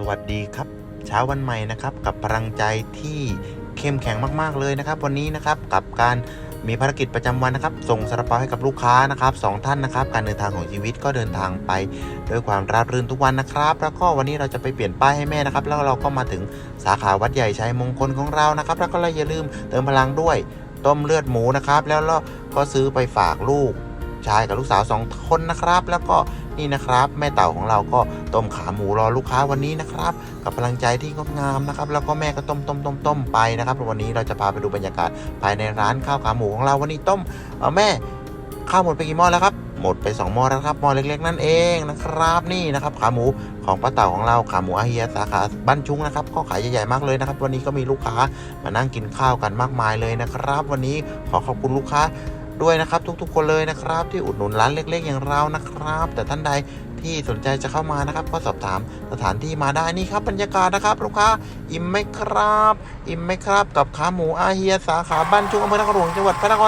สวัสดีครับ เช้าวันใหม่นะครับ กับพลังใจที่เข้มแข็งมาก ๆ เลยนะครับ วันนี้นะครับกับการมีภารกิจประจำวันนะครับ ส่งซาลเปาให้กับลูกค้านะครับสองท่านนะครับ การเดินทางของชีวิตก็เดินทางไป ด้วยความราบรื่นทุกวันนะครับ แล้วก็วันนี้เราจะไปเปลี่ยนป้ายให้แม่นะครับ แล้วเราก็มาถึงสาขาวัดใหญ่ชัยมงคลของเรานะครับ แล้วก็อย่าลืมเติมพลังด้วยต้มเลือดหมูนะครับ แล้วเราก็ซื้อไปฝากลูกชายกับลูกสาวสองคนนะครับ แล้วก็ นี่นะครับ แม่เต่าของเราก็ต้มขาหมูรอลูกค้าวันนี้นะครับ กับพลังใจที่งดงามนะครับ แล้วก็แม่ก็ต้มต้มต้มต้มไปนะครับวันนี้เราจะพาไปดูบรรยากาศภายในร้านข้าวขาหมูของเราวันนี้ต้มเออแม่ข้าวหมดไปกี่หม้อแล้วครับหมดไป 2 หม้อแล้วครับหม้อเล็กๆนั่นเองนะครับนี่นะครับขาหมูของป้าเต่าของเราขาหมูอาเฮียสาขาบ้านชุงนะครับก็ขายใหญ่ๆมากเลยนะครับ วันนี้ก็มีลูกค้ามานั่งกินข้าวกันมากมายเลยนะครับ วันนี้ขอขอบคุณลูกค้า ด้วยนะครับ ทุกๆ คนเลยนะครับ ที่อุดหนุนร้านเล็ก ๆ อย่างเรานะครับ แต่ท่านใดที่สนใจจะเข้ามานะครับ ก็สอบถามสถานที่มาได้นี่ครับบรรยากาศนะครับลูกค้าอิ่มไหมครับ อิ่มไหมครับ กับขาหมูอาเฮียสาขาบ้านชุกอำเภอนครหลวงจังหวัดพระนคร